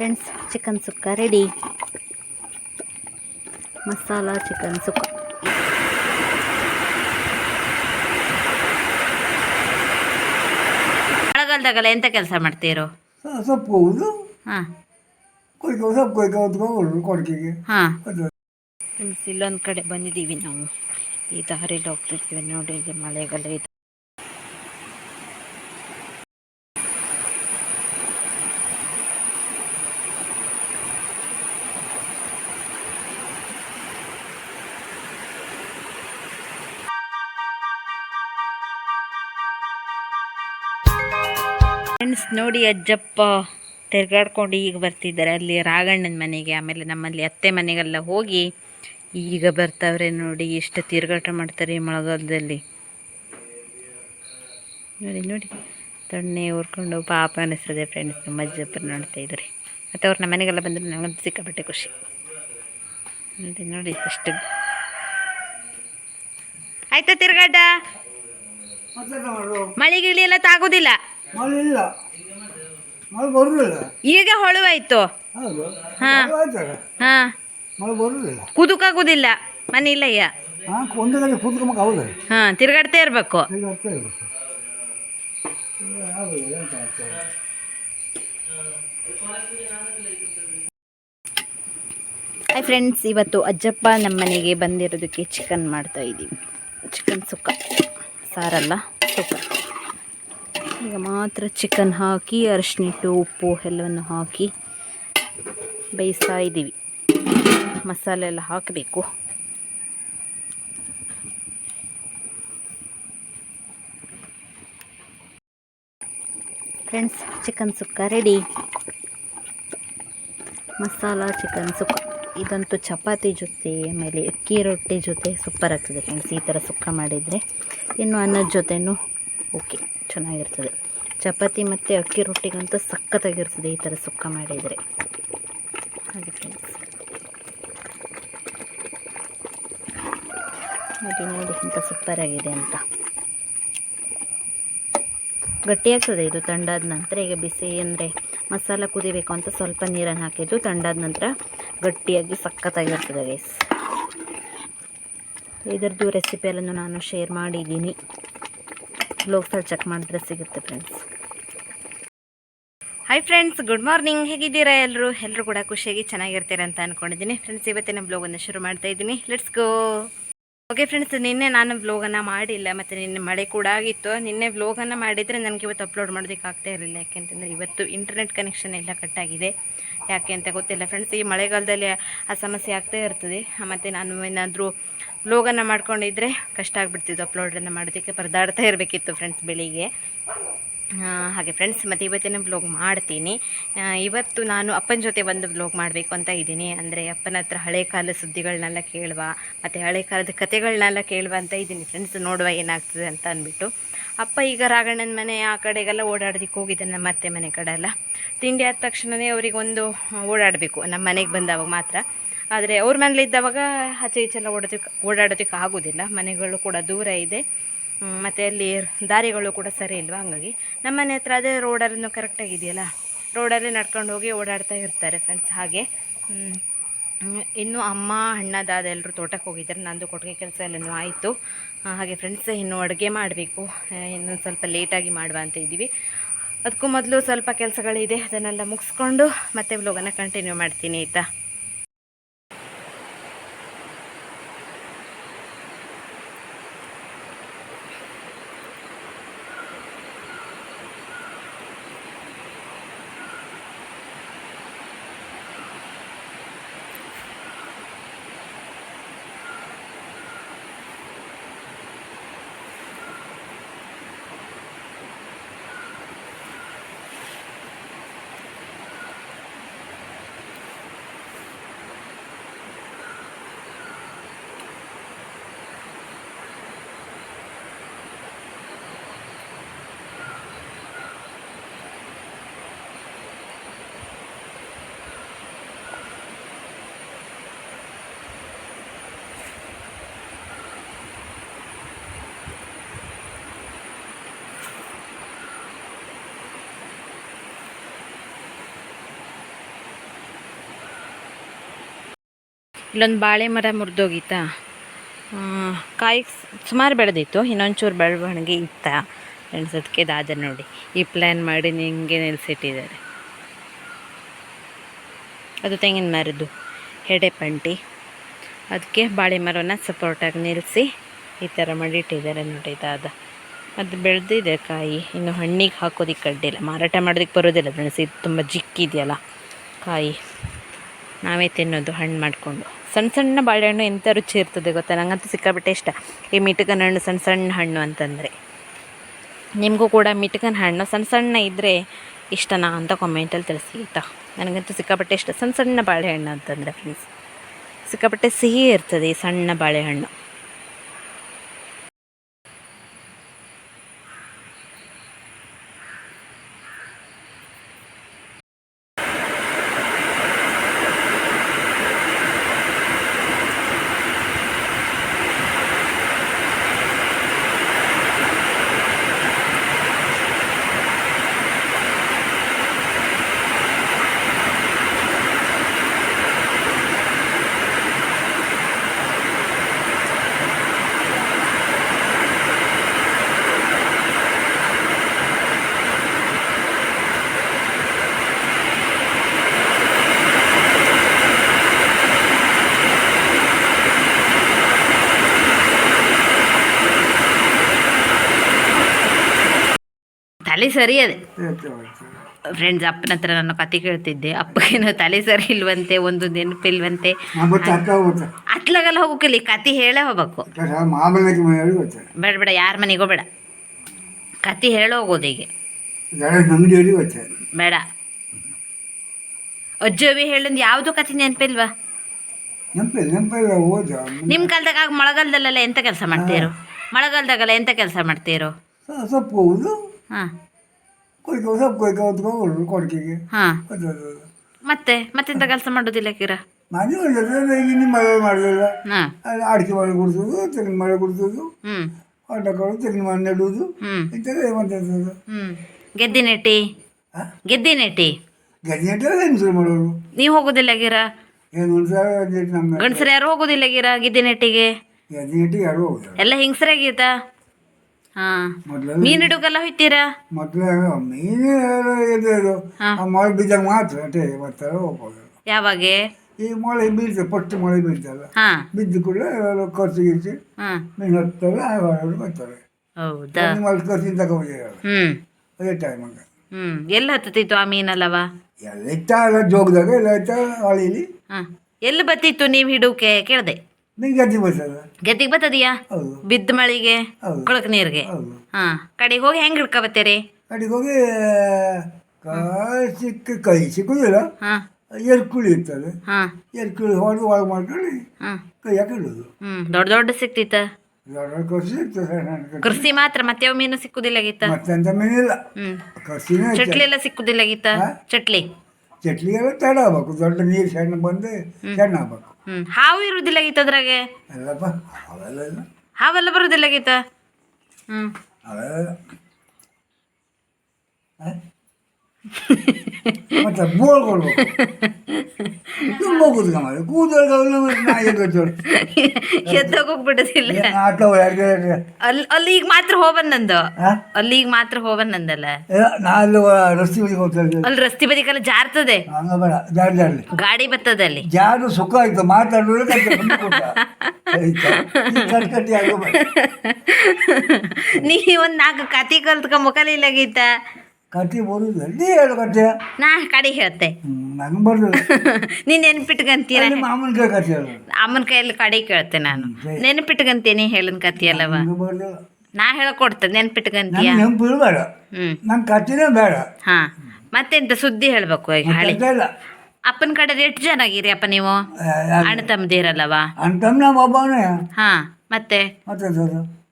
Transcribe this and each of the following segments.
Friends chicken sukka ready masala chicken sukka ಮಳೆಗಾಲದಾಗಲ್ಲ ಎಂತ ಕೆಲಸ ಮಾಡ್ತೀರೋ? ಸ- ಸೊಪ್ಪು ಹಾಂ. ಕೊಯ್ಕೊ ಸೊಪ್ಪು ಕೊಯ್ಕೊ ಹೊತ್ಕೊಂಡು ಕೊಡಕೆಗೆ ಹಾಂ. ಅದು. ಫ್ರೆಂಡ್ಸ್ ಇಲ್ಲೊಂದು ಕಡೆ ಬಂದಿದ್ದೀವಿ ನಾವು. ಈ ದಾರಿಲಿ ಹೋಗ್ತಿರ್ತೀವಿ ನೋಡಿ ಇಲ್ಲಿ ಮಳೆಗಾಲ ಇದೆ. ಫ್ರೆಂಡ್ಸ್ ನೋಡಿ ಅಜ್ಜಪ್ಪ ತಿರ್ಗಾಡ್ಕೊಂಡು ಈಗ ಬರ್ತಿದ್ದಾರೆ. ಅಲ್ಲಿ ರಾಗಣ್ಣನ ಮನೆಗೆ ಆಮೇಲೆ ನಮ್ಮಲ್ಲಿ ಅತ್ತೆ ಮನೆಗೆಲ್ಲ ಹೋಗಿ ಈಗ ಬರ್ತಾವ್ರೆ ನೋಡಿ ಎಷ್ಟು ತಿರುಗಾಟ ಮಾಡ್ತಾರೆ ಈ ಮಳೆಗಾಲದಲ್ಲಿ. ನೋಡಿ ನೋಡಿ ತಣ್ಣೆ ಹುರ್ಕೊಂಡು ಪಾಪ ಅನ್ನಿಸ್ತದೆ ಫ್ರೆಂಡ್ಸ್ ನಮ್ಮ ಅಜ್ಜಪ್ಪರು ನೋಡ್ತಾ ಇದ್ದಾರೆ. ಮತ್ತು ಅವ್ರು ನಮ್ಮ ಮನೆಗೆಲ್ಲ ಬಂದರೆ ನನಗಂತೂ ಸಿಕ್ಕಾಪಟ್ಟೆ ಖುಷಿ. ನೋಡಿ ನೋಡಿ ಎಷ್ಟು ಆಯ್ತಾ ತಿರ್ಗಾಟ? ಮತ್ತೆ ಮಳೆ ಗಿಳಿ ಎಲ್ಲ ತಾಗೋದಿಲ್ಲ. ಮಳೆ ಇಲ್ಲ. ಮಳೆ ಬರುದಿಲ್ಲ. ಈಗ ಹೊಳುವಾಯ್ತು. ಹೌದು. ಹಾ. ಮಳೆ ಆಯ್ತಲ್ಲ ಹಾಂ. ಮಳೆ ಬರುವುದಿಲ್ಲ ಕುದುಕಾಗುದಿಲ್ಲ. ಮನೆ ಇಲ್ಲಯ್ಯ ಹಾಂ ಒಂದು ಕಡೆ ಕೂತ್ಕೊಂಬಕ್ಕೆ ಹೌದು. ಹಾ ತಿರುಗಾಡ್ತಾ ಇರಬೇಕು. ಈಗ ಅರ್ಥ ಎಂತ ಆಗ್ತದೆ ಹಾಯ್ ಫ್ರೆಂಡ್ಸ್ ಇವತ್ತು ಅಜ್ಜಪ್ಪ ನಮ್ಮ ಮನೆಗೆ ಬಂದಿರೋದಕ್ಕೆ ಚಿಕನ್ ಮಾಡ್ತಾ ಇದ್ದೀವಿ ಚಿಕನ್ ಸುಕ್ಕ. ಸಾರಲ್ಲ. ಸುಕ್ಕ ಈಗ ಮಾತ್ರ ಚಿಕನ್ ಹಾಕಿ ಅರಿಶಿನಿಟ್ಟು ಉಪ್ಪು ಎಲ್ಲವನ್ನು ಹಾಕಿ ಬೇಯಿಸ್ತಾ ಇದ್ದೀವಿ. ಮಸಾಲೆ ಎಲ್ಲ ಹಾಕಬೇಕು. Friends chicken sukka ready masala chicken sukka. ಇದಂತೂ ಚಪಾತಿ ಜೊತೆ, ಆಮೇಲೆ ಅಕ್ಕಿ ರೊಟ್ಟಿ ಜೊತೆ ಸೂಪರ್ ಆಗ್ತದೆ ಫ್ರೆಂಡ್ಸ್ ಈ ಥರ ಸುಕ್ಕ ಮಾಡಿದರೆ. ಇನ್ನು ಅನ್ನದ ಜೊತೆನೂ ಓಕೆ ಚೆನ್ನಾಗಿರ್ತದೆ. ಚಪಾತಿ ಮತ್ತು ಅಕ್ಕಿ ರೊಟ್ಟಿಗಂತೂ ಸಖತ್ತಾಗಿರ್ತದೆ ಈ ಥರ ಸುಕ್ಕ ಮಾಡಿದರೆ. ಅದಕ್ಕೆ ನೋಡಿ ನೋಡಿ ಇಂಥ ಸೂಪರ್ ಆಗಿದೆ ಅಂತ. ಗಟ್ಟಿಯಾಗ್ತದೆ ಇದು ತಂಡಾದ ನಂತರ. ಈಗ ಬಿಸಿ ಅಂದರೆ ಮಸಾಲ ಕುದಿಬೇಕು ಅಂತ ಸ್ವಲ್ಪ ನೀರನ್ನು ಹಾಕಿದ್ದು ತಂಡಾದ ನಂತರ ಗಟ್ಟಿಯಾಗಿ ಸಖತ್ತಾಗಿರ್ತದೆ ಗೈಸ್ ಇದರದ್ದು ರೆಸಿಪಿಯಲ್ಲನ್ನು ಎಲ್ಲನೂ ನಾನು ಶೇರ್ ಮಾಡಿದ್ದೀನಿ. ಬ್ಲೋಗ್ಸಲ್ಲಿ ಚೆಕ್ ಮಾಡಿದ್ರೆ ಸಿಗುತ್ತೆ friends hi friends good morning ಹೇಗಿದ್ದೀರಾ ಎಲ್ಲರೂ ಎಲ್ಲರೂ ಕೂಡ ಖುಷಿಯಾಗಿ ಚೆನ್ನಾಗಿರ್ತೀರ ಅಂತ ಅಂದ್ಕೊಂಡಿದ್ದೀನಿ ಫ್ರೆಂಡ್ಸ್ ಇವತ್ತಿನ ಬ್ಲೋಗನ್ನು ಶುರು ಮಾಡ್ತಾ ಇದ್ದೀನಿ. ಲೆಟ್ಸ್ ಗೋ ಓಕೆ ಫ್ರೆಂಡ್ಸ್ ನಿನ್ನೆ ನಾನು ವ್ಲೋಗನ್ನು ಮಾಡಿಲ್ಲ, ಮತ್ತು ನಿನ್ನೆ ಮಳೆ ಕೂಡ ಆಗಿತ್ತು. ನಿನ್ನೆ ವ್ಲೋಗನ್ನು ಮಾಡಿದರೆ ನನಗೆ ಇವತ್ತು ಅಪ್ಲೋಡ್ ಮಾಡೋದಕ್ಕೆ ಆಗ್ತಾ ಇರಲಿಲ್ಲ. ಯಾಕೆಂತಂದರೆ ಇವತ್ತು ಇಂಟರ್ನೆಟ್ ಕನೆಕ್ಷನ್ ಎಲ್ಲ ಕಟ್ಟಾಗಿದೆ ಯಾಕೆ ಅಂತ ಗೊತ್ತಿಲ್ಲ ಫ್ರೆಂಡ್ಸ್ ಈ ಮಳೆಗಾಲದಲ್ಲಿ ಆ ಸಮಸ್ಯೆ ಆಗ್ತಾ ಇರ್ತದೆ. ಮತ್ತು ನಾನು ಏನಾದರೂ ವ್ಲೋಗನ್ನು ಮಾಡ್ಕೊಂಡಿದ್ದರೆ ಕಷ್ಟ ಆಗಿಬಿಡ್ತಿದ್ದು ಅಪ್ಲೋಡನ್ನು ಮಾಡೋದಕ್ಕೆ ಪರದಾಡ್ತಾ ಇರಬೇಕಿತ್ತು ಫ್ರೆಂಡ್ಸ್ ಬೆಳಿಗ್ಗೆ. ಹಾಗೆ ಫ್ರೆಂಡ್ಸ್ ಮತ್ತು ಇವತ್ತಿನ ಬ್ಲಾಗ್ ಮಾಡ್ತೀನಿ. ಇವತ್ತು ನಾನು ಅಪ್ಪನ ಜೊತೆ ಒಂದು ಬ್ಲಾಗ್ ಮಾಡಬೇಕು ಅಂತ ಇದ್ದೀನಿ. ಅಂದರೆ ಅಪ್ಪನ ಹತ್ರ ಹಳೆ ಕಾಲ ಸುದ್ದಿಗಳನ್ನೆಲ್ಲ ಕೇಳುವ, ಮತ್ತು ಹಳೆ ಕಾಲದ ಕತೆಗಳನ್ನೆಲ್ಲ ಕೇಳುವ ಅಂತ ಇದ್ದೀನಿ. ಫ್ರೆಂಡ್ಸ್ ನೋಡುವ ಏನಾಗ್ತದೆ ಅಂತ ಅಂದ್ಬಿಟ್ಟು. ಅಪ್ಪ ಈಗ ರಾಘಣ್ಣನ ಮನೆ ಆ ಕಡೆಗೆಲ್ಲ ಓಡಾಡೋದಕ್ಕೆ ಹೋಗಿದ್ದಾನೆ ನಮ್ಮ ಅತ್ತೆ ಮನೆ ಕಡೆ ಎಲ್ಲ. ತಿಂಡಿ ಆದ ತಕ್ಷಣವೇ ಅವರಿಗೊಂದು ಓಡಾಡಬೇಕು, ನಮ್ಮ ಮನೆಗೆ ಬಂದವಾಗ ಮಾತ್ರ. ಆದರೆ ಅವ್ರ ಮನೇಲಿ ಇದ್ದವಾಗ ಆಚೆ ಈಚೆಲ್ಲ ಓಡೋದಕ್ಕೆ ಓಡಾಡೋದಕ್ಕೆ ಆಗೋದಿಲ್ಲ. ಮನೆಗಳು ಕೂಡ ದೂರ ಇದೆ. ಮತ್ತು ಅಲ್ಲಿ ದಾರಿಗಳು ಕೂಡ ಸರಿ ಇಲ್ವಾ? ಹಂಗಾಗಿ ನಮ್ಮ ಮನೆ ಹತ್ರ ಅದೇ ರೋಡಲ್ಲೂ ಕರೆಕ್ಟಾಗಿದೆಯಲ್ಲ ರೋಡಲ್ಲಿ ನಡ್ಕೊಂಡು ಹೋಗಿ ಓಡಾಡ್ತಾ ಇರ್ತಾರೆ ಫ್ರೆಂಡ್ಸ್ ಹಾಗೆ. ಇನ್ನು ಅಮ್ಮ, ಅಣ್ಣ, ದಾದ ಎಲ್ಲರೂ ತೋಟಕ್ಕೆ ಹೋಗಿದ್ದಾರೆ. ನಂದು ಕೊಟ್ಟಿಗೆ ಕೆಲಸ ಎಲ್ಲನೂ ಆಯಿತು. ಹಾಗೆ ಫ್ರೆಂಡ್ಸ್ ಇನ್ನು ಅಡುಗೆ ಮಾಡಬೇಕು. ಇನ್ನೊಂದು ಸ್ವಲ್ಪ ಲೇಟಾಗಿ ಮಾಡುವ ಅಂತ ಇದ್ದೀವಿ. ಅದಕ್ಕೂ ಮೊದಲು ಸ್ವಲ್ಪ ಕೆಲಸಗಳಿದೆ. ಅದನ್ನೆಲ್ಲ ಮುಗಿಸ್ಕೊಂಡು ಮತ್ತೆ ವ್ಲೋಗನ್ನು ಕಂಟಿನ್ಯೂ ಮಾಡ್ತೀನಿ, ಆಯಿತಾ? ಇಲ್ಲೊಂದು ಬಾಳೆ ಮರ ಮುರಿದೋಗಿತ್ತಾ? ಕಾಯಿ ಸುಮಾರು ಬೆಳೆದಿತ್ತು, ಇನ್ನೊಂಚೂರು ಬೆಳವಣಿಗೆ ಇತ್ತ. ಫ್ರೆಂಡ್ಸ್ ಅದಕ್ಕೆ ದಾದ ನೋಡಿ, ಈ ಪ್ಲ್ಯಾನ್ ಮಾಡಿ ನಿಂಗೆ ನಿಲ್ಲಿಸಿಟ್ಟಿದ್ದಾರೆ ಅದು ತೆಂಗಿನ ಮರದ್ದು ಹೆಡೆ ಪಂಟಿ. ಅದಕ್ಕೆ ಬಾಳೆ ಮರವನ್ನು ಸಪೋರ್ಟಾಗಿ ನಿಲ್ಲಿಸಿ ಈ ಥರ ಮಾಡಿಟ್ಟಿದ್ದಾರೆ ನೋಡಿ ದಾದ. ಅದು ಬೆಳೆದಿದೆ ಕಾಯಿ, ಇನ್ನು ಹಣ್ಣಿಗೆ ಹಾಕೋದಿಕ್ಕೆ ಅಡ್ಡಿಲ್ಲ ಮಾರಾಟ ಮಾಡೋದಕ್ಕೆ ಬರೋದಿಲ್ಲ ಫ್ರೆಂಡ್ಸ್, ಇದು ತುಂಬ ಜಿಕ್ಕಿದೆಯಲ್ಲ ಕಾಯಿ. ನಾವೇ ತಿನ್ನೋದು, ಹಣ್ಣು ಮಾಡಿಕೊಂಡು. ಸಣ್ಣ ಸಣ್ಣ ಬಾಳೆಹಣ್ಣು ಎಂಥ ರುಚಿ ಇರ್ತದೆ ಗೊತ್ತಾ? ನಂಗಂತೂ ಸಿಕ್ಕಾಬಿಟ್ಟೆ ಇಷ್ಟ. ಈ ಮಿಟಕನ ಹಣ್ಣು ಸಣ್ಣ ಸಣ್ಣ ಹಣ್ಣು ಅಂತಂದರೆ. ನಿಮಗೂ ಕೂಡ ಮಿಟಕನ ಹಣ್ಣು ಸಣ್ಣ ಸಣ್ಣ ಇದ್ದರೆ ಇಷ್ಟನಾ ಅಂತ ಕಾಮೆಂಟಲ್ಲಿ ತಿಳಿಸಿ, ಆಯಿತಾ? ನನಗಂತೂ ಸಿಕ್ಕಾಪಟ್ಟೆ ಇಷ್ಟ. ಸಣ್ಣ ಸಣ್ಣ ಬಾಳೆಹಣ್ಣು ಅಂತಂದರೆ ಫ್ರೆಂಡ್ಸ್ ಸಿಕ್ಕಾಪಟ್ಟೆ ಸಿಹಿ ಇರ್ತದೆ ಈ ಸಣ್ಣ ಬಾಳೆಹಣ್ಣು. ತಲೆ ಸರಿ ಅದೇ. ಫ್ರೆಂಡ್ಸ್ ಅಪ್ಪನ ಹತ್ರ ನಾನು ಕತೆ ಕೇಳ್ತಿದ್ದೆ. ಅಪ್ಪಗೇನು ತಲೆ ಸರಿ ಇಲ್ವಂತೆ ಒಂದು ನೆನಪಿಲ್ವಂತೆ ಅತ್ಲಾಗಲ್ಲ ಹೋಗಕ್ಕಿಲ್ಲ ಕತೆ ಹೇಳೇ ಹೋಗ್ಬೇಕು. ಬೇಡ ಬೇಡ ಯಾರ ಮನೆಗೋ ಬೇಡ. ಕತೆ ಹೇಳ ಹೋಗೋದು ಈಗ ಬೇಡ. ಅಜ್ಜವಿ ಹೇಳಿದ್ ಯಾವುದು ಕತೆ ನೆನಪಿಲ್ವಾ? ನಿಮ್ ನಿಮ್ಮ ಕಾಲದಾಗ ಆಗ ಮಳೆಗಾಲದಲ್ಲೆಲ್ಲ ಎಂತ ಕೆಲಸ ಮಾಡ್ತೀರೋ ಮಳೆಗಾಲದಾಗೆಲ್ಲ ಎಂತ ಕೆಲಸ ಮಾಡ್ತೀರೋ ಹಾಂ. ಕೊಯ್ಕೊ ಸೊಪ್ಪು ಅಂತ ಕೊಡ್ಕಿಗೆ ಹಾಂ ಮತ್ತೆ ಮತ್ತೆಂತ ಕೆಲಸ ಮಾಡೋದಿಲ್ಲ ಕಿರ ಮನೆ ಈಗ ನಿಮ್ಮ ಮಳೆ ಮಾಡಲಿಲ್ಲ ಹಾಂ ಅಲ್ಲಿ ಅಡಿಕೆ ಮಳೆ ಕುಡಿಸೋದು ತೆಂಗಿನ ಮಳೆ ಕುಡಿಸೋದು ಹೊಂಡಗಳು ತೆಂಗಿನ ಮನೆ ನೆಡುವುದು ಹ್ಞೂ ಇಂಥದ್ದು ಗೆದ್ದಿ ನೆಟ್ಟಿ ಹಾಂ ಗೆದ್ದಿ ನೆಟ್ಟಿ ನೆಟ್ಟರೆ ಹೆಂಗಸರು ಮಾಡೋರು ನೀವು ಹೋಗೋದಿಲ್ಲ ಗಿರ ಏನು ನಮ್ಮ ಗಂಡಸರು ಯಾರು ಹೋಗೋದಿಲ್ಲ ಗಿರಾ ಗೆದ್ದಿ ನೆಟ್ಟಿಗೆ ಗದ್ದೆ ನೆಟ್ಟಿಗೆ ಯಾರು ಹೋಗ್ತಾರೆ ಎಲ್ಲ ಹಿಂಗ್ಸರಾಗೀತ ಮೀನು ಹಿಡುಗೆಲ್ಲ ಹೋಯ್ತೀರಾ? ಮೊದಲು ಮೀನು. ಆ ಮೊಳೆ ಬಿದ್ದಾಗ ಮಾತ್ರ ಅಷ್ಟೇ ಬರ್ತಾರೆ ಹೋಗೋದು. ಯಾವಾಗೆ? ಈ ಮೊಳೆ ಬೀಳ್ತದೆ ಫಸ್ಟ್ ಮೊಳೆ ಬೀಳ್ತಲ್ಲ ಬಿದ್ದ ಕೂಡ ಖರ್ಚು ಗಿರ್ಚು ಮೀನು ಹತ್ತಾರೆ ಹೊರಗಡೆ ಬರ್ತಾರೆ. ಹೌದಾ? ಮೊಳೆ ಖರ್ಚಿನ ತಗೊಂಡಿದ್ದಾರೆ ಹ್ಞೂ ಅದೇ ಟೈಮಾಗ ಹ್ಮ್. ಎಲ್ಲಿ ಹತ್ತಿತ್ತು ಆ ಮೀನಲ್ಲವ ಎಲ್ಲ ಇತ್ತ ಎಲ್ಲ ಜೋಗದಾಗ ಎಲ್ಲ ಇತ್ತ ಹೊಳೀಲಿ ಎಲ್ಲಿ ಬತ್ತಿತ್ತು ನೀವು ಹಿಡುಕೆ? ಕೇಳಿದೆ. ನಿಂಗೆ ಗದ್ದೆ ಬರ್ತದ? ಗದ್ದಿಗೆ ಬತ್ತದಿಯಾ ಹೌದು. ಬಿದ್ದ ಮಳಿಗೆ ಹೌದು. ಕೊಳಕ್ ನೀರಿಗೆ? ಹೌದು. ಹಾಂ. ಕಡೆಗೆ ಹೋಗಿ ಹೆಂಗ್ ಹಿಡ್ಕೊಬತ್ತೀರಿ ಕಡೆಗೆ ಹೋಗಿ ಸಿಕ್ಕ ಕೈ ಸಿಕ್ಕುದಿಲ್ಲ ಹಾಂ. ಎರ್ಕುಳಿ ಇರ್ತದೆ. ಹಾಂ. ಎರ್ಕುಳಿ ಹೊಡೆದು ಒಳಗೆ ಮಾಡ್ಕೊಂಡು ಹಾಂ. ಕೈ ಹಾಕಿಡೋದು ದೊಡ್ಡ ದೊಡ್ಡ ಸಿಕ್ತಿತ್ತ? ದೊಡ್ಡ ದೊಡ್ಡ ಇರ್ತದೆ ಸಣ್ಣ ಸಣ್ಣ ಕೃಷಿ. ಮಾತ್ರ ಮತ್ತೆ ಯಾವ ಮೀನು ಸಿಕ್ಕುದಿಲ್ಲ ಗೀತ? ಮತ್ತೆಂತ ಮೀನಿಲ್ಲ. ಇಲ್ಲ ಐತೆ. ಚಟ್ಲಿ ಎಲ್ಲ ಸಿಕ್ಕುದಿಲ್ಲ ಗೀತ? ಹಾ? ಚಟ್ಲಿ? ಎಲ್ಲ ತಡ ಆಗ್ಬೇಕು. ದೊಡ್ಡ ನೀರು ಸಣ್ಣ ಬಂದು ಸಣ್ಣ ಆಗ್ಬೇಕು. ಹ್ಞೂ ಹಾವು ಇರುವುದಿಲ್ಲ ಗೀತ ಅದ್ರಾಗೆ? ಎಲ್ಲಪ್ಪ ಅವೆಲ್ಲ ಇಲ್ಲ. ಹಾವೆಲ್ಲ ಬರುವುದಿಲ್ಲ ಗೀತ? ಹ್ಞೂ ಅವೆಲ್ಲ ಇಲ್ಲ. ಹ? ಮತ್ತೆ ಬೋಳ್ ಕೊಡ್ಬೇಕು. ತುಂಬ ಕೂತ್ಕೊಂಬ ಕೂದಲು ನಾಯಿ ಗೊತ್ತೋಳು ಎದ್ದಾಗ ಹೋಗ್ಬಿಡೋದಿಲ್ಲ ಅಲ್ಲಿ ಅಲ್ಲಿ ಈಗ ಮಾತ್ರ ಹೋಗನ್ ನಂದು. ಅಲ್ಲಿ ಈಗ ಮಾತ್ರ ಹೋಗನ್ ನಂದಲ್ಲ. ನಾನು ಅಲ್ಲಿ ರಸ್ತೆ ಬದಿಗೆ ಹೋಗ್ತಾ ಇದ್ದೆ. ಅಲ್ಲಿ ರಸ್ತೆ ಬದಿಗೆಲ್ಲ ಜಾರ್ತದೆ. ಹಂಗ ಬೇಡ ಜಾಡಿ ಜಾಡಲಿ ಗಾಡಿ ಬರ್ತದೆ ಅಲ್ಲಿ. ಜಾರು ಸುಖ ಆಯ್ತು ಮಾತಾಡೋ ಕಟ್ಟಿ. ಆಗೋ ನೀ ಒಂದ್ ನಾಲ್ಕು ಕತಿ ಕಲ್ತ್ಕ ಮುಖಲಿಲ್ಲ ಕಟ್ಟಿ ಬರುದು ನೀ ಹೇಳು ಕಟ್ಟೆ ನಾ ಕಡೆ ಹೇಳ್ತೆ. ನಂಗೆ ಬರಲಿಲ್ಲ ನೀನ್ ನೆನ್ಪಿಟ್ಕಂತೀರ? ಅಮ್ಮನ ಕೈ ಕಟ್ಟಿ ಹೇಳು. ಅಮ್ಮನ ಕೈಯಲ್ಲಿ ಕಡೆ ಕೇಳ್ತೆ ನಾನು. ನೆನ್ಪಿಟ್ಕಂತೀನಿ ಹೇಳನ್ ಕತಿ ಬರಲಿಲ್ಲ ನಾ ಹೇಳ್ಕೊಡ್ತೇನೆ ನೆನ್ಪಿಟ್ಕಂತೀಯ? ನೆನಪು ಇರಬೇಡ ನಂಗೆ ಕಟ್ಟಿನೇ ಬೇಡ. ಹಾ ಮತ್ತೆಂತ ಸುದ್ದಿ ಹೇಳ್ಬೇಕು ಈಗ ಹಳಿ. ಅಪ್ಪನ ಕಡೆ ಎಷ್ಟು ಜನ ಆಗಿರಿ ಅಪ್ಪ ನೀವು? ಅಣ್ಣ ತಮ್ಮದಿರಲ್ಲವ ಅಣ್ಣ ತಮ್ಮ ಹಾ ಮತ್ತೆ? ಮತ್ತೆ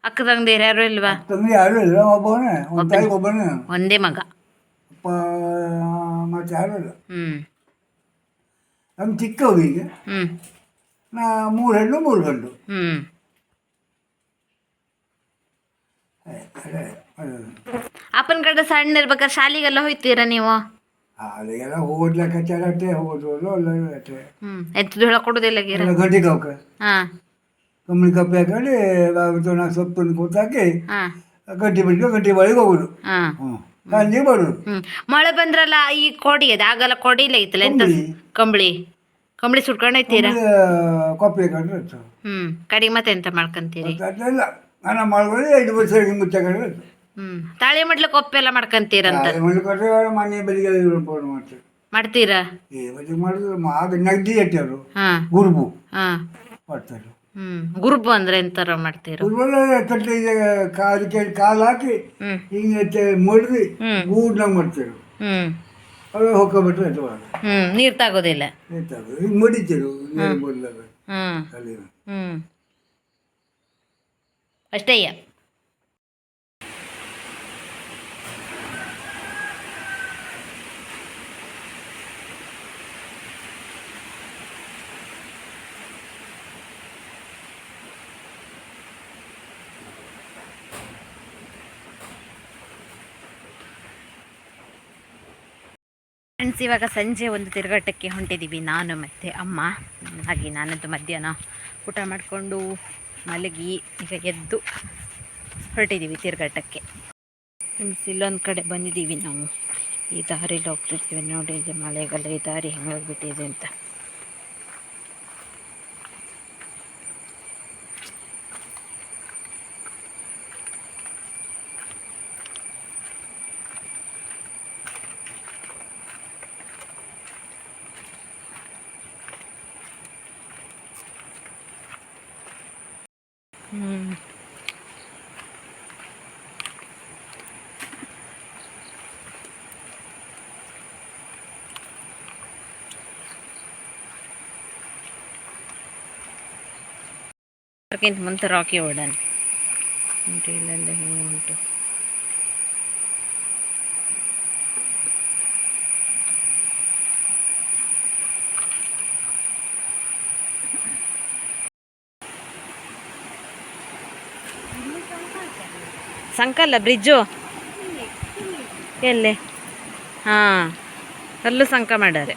ಅದು ಅಕ್ಕ ತಂಗದಿರ ಯಾರು ಇಲ್ವಾ? ತಂದೆ ಯಾರು ಇಲ್ಲ ಒಬ್ಬವನೇ. ಒಂದು ಒಬ್ಬನೇ. ಒಂದೇ ಮಗ. ಅಪ್ಪ ಮತ್ತೆ ಯಾರು ಇಲ್ಲ. ಹ್ಮ್. ನಮ್ಮ ಚಿಕ್ಕವರಿಗೆ ಹ್ಮ್. ನಾ ಮೂರು ಹೆಣ್ಣು ಮೂರು ಗಂಡು. ಹ್ಮ್. ಅಪ್ಪನ ಕಡೆ ಸಣ್ಣ ಇರ್ಬೇಕಾದ್ರೆ ಶಾಲಿಗೆಲ್ಲ ಹೋಯ್ತೀರಾ ನೀವು? ಹೋಗ್ಲ ಕಚ್ಚಾರ ಅಟ್ಟೆ ಹೋಗೋದು ಅಲ್ಲ ಎಂಥದ್ದು ಹೇಳಕ್ ಕೊಡೋದಿಲ್ಲ ಗೀರ. ಎಲ್ಲ ಕವಕ. ಹಾಂ. ಕಮ್ಮಿ ಕಪ್ಪೆ ಹಾಕೊಂಡು ನಾಲ್ಕು ಸೊಪ್ಪನ್ನು ಕೂತಾಕಿ ಗಟ್ಟಿ ಬಿಟ್ಟು ಗಟ್ಟಿ ಬಳಿಗೆ ಹೋಗುದು. ಹ್ಞೂ ಬರೋದು. ಹ್ಮ್. ಮಳೆ ಬಂದ್ರಲ್ಲ ಈ ಕೊಡಿ ಅದು ಆಗಲ್ಲ ಕೊಡಿಲ್ಲ ಐತಲ್ಲ? ಎಂತ ಕಂಬಳಿ. ಕಂಬಳಿ. ಸುಟ್ಕೊಂಡು ಆಮೇಲೆ ಕೊಪ್ಪೆ ಕಂಡ್ರೆ ಆಯ್ತು. ಹ್ಮ್. ಕಡಿಗೆ ಮತ್ತೆ ಎಂತ ಮಾಡ್ಕೊಂತೀರಿ ಅದೆಲ್ಲ ನಾನು ಮಾಡ್ಕೊಂಡು ಐದು ವರ್ಷ ಮುಚ್ಚಕೊಂಡ್ರೆ. ಹ್ಮ್. ತಾಳಿ ಮಡ್ಲ ಕೊಪ್ಪೆ ಎಲ್ಲ ಮಾಡ್ಕೊಂತೀರಂತ? ಮನೆ ಬೆಳಿಗ್ಗೆ ಮಾಡ್ತೀರಾ. ಮತ್ತೆ ಮಾಡಿದ್ರು ಆಗ ನಗ್ದಿ ಇಟ್ಟರು ಹಾ. ಗುರುಬು. ಹಾಂ. ಮಾಡ್ತಾರೆ. ಹ್ಮ್. ಗುರುಬು ಅಂದ್ರೆ ಎಂತರ ಮಾಡ್ತೀರ? ತಟ್ಟೆ ಅದಕ್ಕೆ ಕಾಲು ಹಾಕಿ ಹಿಂಗ ಮಡ್ದು. ಗೂಡ್ನಾಗ ಮಾಡ್ತಾರೆ. ಹ್ಮ್. ಅವಾಗ ಹೋಗ್ಕೊಬಿಟ್ರೆ ಆಯ್ತು ಒಳಗೆ ಹ್ಮ್. ನೀರ್ ತಾಗೋದಿಲ್ಲ? ನೀರ್ ಹಿಂಗೆ ಮಡಿತರು. ನೀರು ಬದಲಾಗ ಹ್ಮ್. ಅಲ್ಲಿ ಹ್ಮ್. ಅಷ್ಟೇಯ್ಯ ಫ್ರೆಂಡ್ಸ್, ಇವಾಗ ಸಂಜೆ ಒಂದು ತಿರುಗಾಟಕ್ಕೆ ಹೊಂಟಿದ್ದೀವಿ ನಾನು ಮತ್ತು ಅಮ್ಮ. ಹಾಗೆ ನಾನಂತೂ ಮಧ್ಯಾಹ್ನ ಊಟ ಮಾಡಿಕೊಂಡು ಮಲಗಿ ಈಗ ಎದ್ದು ಹೊರಟಿದ್ದೀವಿ ತಿರುಗಾಟಕ್ಕೆ. ಫ್ರೆಂಡ್ಸ್ ಇಲ್ಲೊಂದು ಕಡೆ ಬಂದಿದ್ದೀವಿ ನಾವು. ಈ ದಾರಿಲಿ ಹೋಗ್ತಿದ್ದೀವಿ ನೋಡಿ, ಇಲ್ಲಿ ಮಳೆಗಾಲ ಈ ದಾರಿ ಹೆಂಗಾಗ್ಬಿಟ್ಟಿದೆ ಅಂತ. ಮುಂದೆ ರಾಕಿ ಓಡನ್ ಉಂಟು ಇಲ್ಲೆಲ್ಲ ಹೀಗೆ ಉಂಟು ಸಂಕಲ್ಲ ಬ್ರಿಡ್ಜು? ಎಲ್ಲಿ? ಹಾಂ, ಅಲ್ಲೂ ಸಂಕ ಮಾಡ್ಯಾರೆ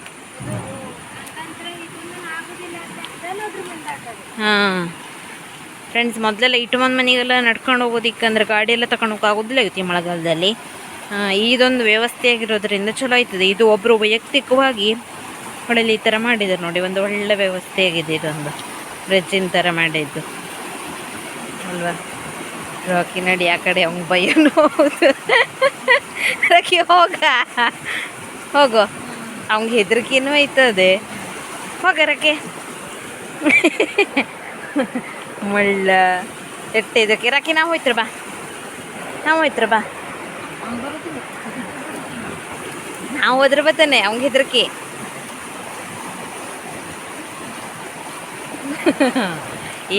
ಹಾಂ ಫ್ರೆಂಡ್ಸ್ ಮೊದಲೆಲ್ಲ ಇಟ್ಟು ಮಂದಿ ಮನೆಗೆಲ್ಲ ನಡ್ಕೊಂಡು ಹೋಗೋದಿಕ್ಕಂದ್ರೆ ಗಾಡಿ ಎಲ್ಲ ತಗೊಂಡು ಹೋಗೋಕ್ಕಾಗೋದಿಲ್ಲ ಆಗೋದಿಲ್ಲ ಈ ಮಳೆಗಾಲದಲ್ಲಿ. ಇದೊಂದು ವ್ಯವಸ್ಥೆ ಆಗಿರೋದ್ರಿಂದ ಚಲೋ ಆಯ್ತದೆ. ಇದು ಒಬ್ಬರು ವೈಯಕ್ತಿಕವಾಗಿ ಒಳ್ಳೆ ಈ ಥರ ಮಾಡಿದ್ದಾರೆ ನೋಡಿ, ಒಂದು ಒಳ್ಳೆ ವ್ಯವಸ್ಥೆ ಆಗಿದೆ ಇದೊಂದು. ಬ್ರಿಡ್ಜಿನ ಥರ ಮಾಡಿದ್ದು. ಅಲ್ವಾ? ರಾಕಿ ನಡಿ ಆ ಕಡೆ ಅವ್ನ ಬೈಯನು ರಾಕಿ ಹೋಗ. ಹೋಗು. ಅವ್ನಿಗೆ ಹೆದರಿಕೆನೂ ಐತದೆ. ಹೋಗ ರಾಕೆ ಮಳ್ಳ. ಎಟ್ಟೆ ಇದಕ್ಕೆ. ರಾಕಿ ನಾವು ಹೋಯ್ತ್ರ ಬಾ. ನಾವು ಹೋಯ್ತ್ರ ಬಾ. ನಾವು ಹೋದ್ರೆ ಬತ್ತಾನೆ. ಅವ್ನಿಗೆ ಹೆದರಿಕೆ.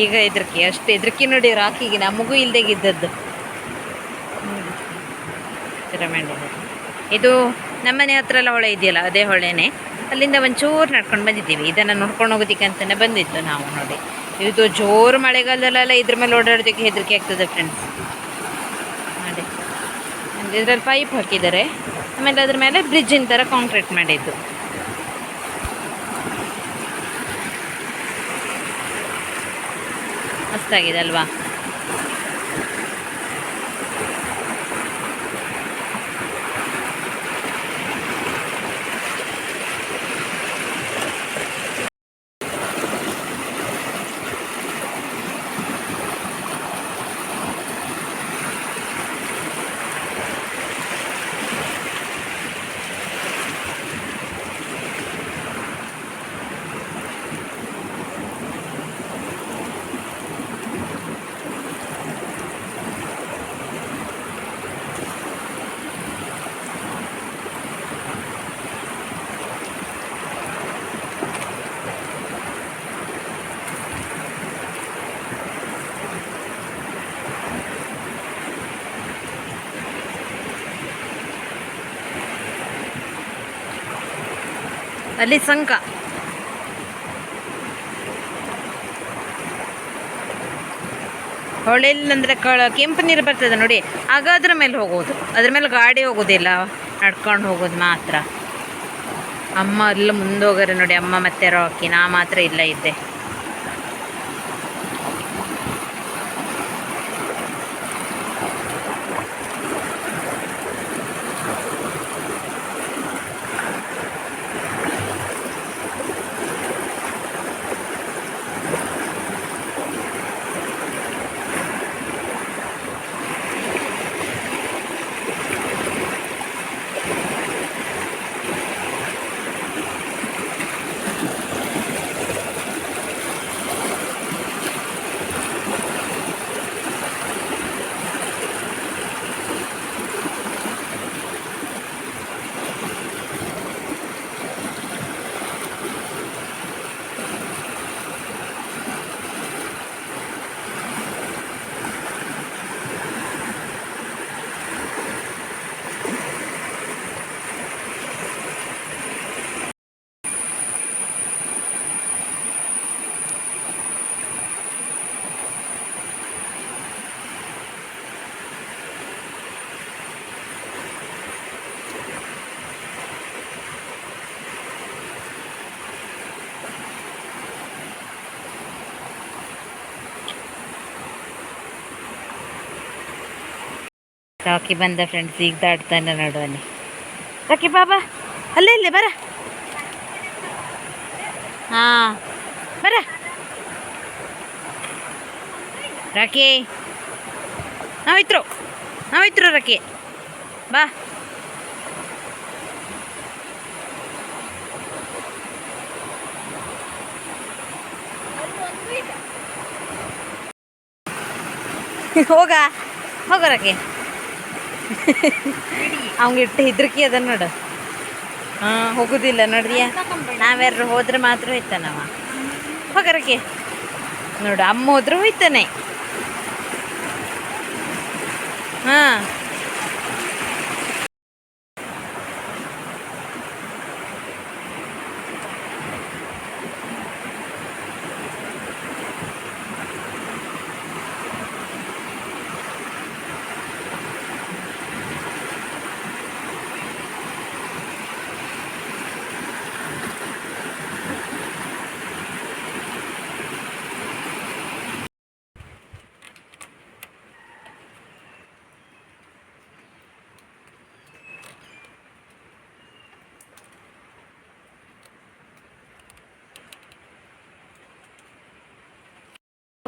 ಈಗ ಹೆದರಿಕೆ, ಅಷ್ಟು ಹೆದರಿಕೆ ನೋಡಿ ರಾಕಿಗೆ ನಮಗೂ ಇಲ್ದೇಗಿದ್ದದ್ದು ಮಾಡಿದ್ದಾರೆ. ಇದು ನಮ್ಮನೆ ಹತ್ರ ಎಲ್ಲ ಹೊಳೆ ಇದೆಯಲ್ಲ, ಅದೇ ಹೊಳೆನೇ. ಅಲ್ಲಿಂದ ಒಂಚೂರು ನಡ್ಕೊಂಡು ಬಂದಿದ್ದೀವಿ. ಇದನ್ನು ನೋಡ್ಕೊಂಡು ಹೋಗೋದಿಕ್ಕೆ ಅಂತಲೇ ಬಂದಿತ್ತು ನಾವು ನೋಡಿ. ಇದು ಜೋರು ಮಳೆಗಾಲದಲ್ಲೆಲ್ಲ ಇದ್ರ ಮೇಲೆ ಓಡಾಡೋದಕ್ಕೆ ಹೆದರಿಕೆ ಆಗ್ತದೆ ಫ್ರೆಂಡ್ಸ್ ನೋಡಿ. ಇದರಲ್ಲಿ ಪೈಪ್ ಹಾಕಿದ್ದಾರೆ. ಆಮೇಲೆ ಅದ್ರ ಮೇಲೆ ಬ್ರಿಡ್ಜಿನ ಥರ ಕಾಂಕ್ರೀಟ್ ಮಾಡಿದ್ದು. ಮಸ್ತಾಗಿದೆ ಅಲ್ವಾ ಅಲ್ಲಿ ಸಂಕ. ಹೊಳೆಯಲ್ಲಿ ಅಂದರೆ ಕಳ, ಕೆಂಪು ನೀರು ಬರ್ತದೆ ನೋಡಿ. ಆಗ ಅದ್ರ ಮೇಲೆ ಹೋಗೋದು ಅದ್ರ ಮೇಲೆ ಗಾಡಿ ಹೋಗೋದಿಲ್ಲ. ನಡ್ಕೊಂಡು ಹೋಗೋದು ಮಾತ್ರ. ಅಮ್ಮ ಎಲ್ಲ ಮುಂದೋಗರೆ ನೋಡಿ. ಅಮ್ಮ ಮತ್ತೆ ರಾಕಿ ನಾ ಮಾತ್ರ ಇಲ್ಲ ಇದ್ದೆ. ರಾಕಿ ಬಂದ ಫ್ರೆಂಡ್ಸ್ ಈಗ ದಾಟ್ತಾನೆ ನೋಡುವಲ್ಲಿ ರಾಕಿ ಬಾಬಾ ಅಲ್ಲೇ, ಇಲ್ಲೇ, ಬರ. ಹಾ. ಬರ. ರಾಕಿ. ನಾವಿತ್ರು ನಾವಿತ್ರು ರಾಕಿ. ಬಾ. ಹೋಗ. ಹೋಗ ರಾಕಿ. ಅವಂಗ ಇಟ್ಟು ಹೆದ್ರಿಕೆ ಅದ ನೋಡು. ಹಾಂ, ಹೋಗುದಿಲ್ಲ ನೋಡ್ರಿಯ ನಾವ್ಯಾರು ಹೋದ್ರೆ ಮಾತ್ರ ಹೋಯ್ತಾನವ. ಹೋಗರಕ್ಕೆ. ನೋಡು, ಅಮ್ಮ ಹೋದ್ರೆ ಹೋಯ್ತಾನೆ. ಹಾಂ.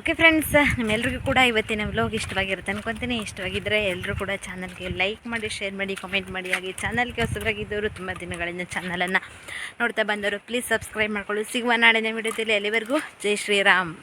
ಓಕೆ ಫ್ರೆಂಡ್ಸ್ ನಿಮ್ಮೆಲ್ಲರಿಗೂ ಕೂಡ ಇವತ್ತಿನ ವ್ಲಾಗ್ ಇಷ್ಟವಾಗಿರುತ್ತೆ. ಅನ್ಕೊತೀನಿ ಇಷ್ಟವಾಗಿದ್ದರೆ ಎಲ್ಲರೂ ಕೂಡ ಚಾನಲ್ಗೆ ಲೈಕ್ ಮಾಡಿ ಶೇರ್ ಮಾಡಿ ಕಾಮೆಂಟ್ ಮಾಡಿ. ಹಾಗೆ ಚಾನಲ್ಗೆ ಹೊಸಬರಾಗಿದ್ದವರು ತುಂಬ ದಿನಗಳಿಂದ ಚಾನಲನ್ನು ನೋಡ್ತಾ ಬಂದವರು ಪ್ಲೀಸ್ ಸಬ್ಸ್ಕ್ರೈಬ್ ಮಾಡ್ಕೊಳ್ಳಿ. ಸಿಗುವ ನಾಳೆನೇ ವಿಡಿಯೋದಲ್ಲಿ ಅಲ್ಲಿವರೆಗೂ. ಜೈ ಶ್ರೀರಾಮ್.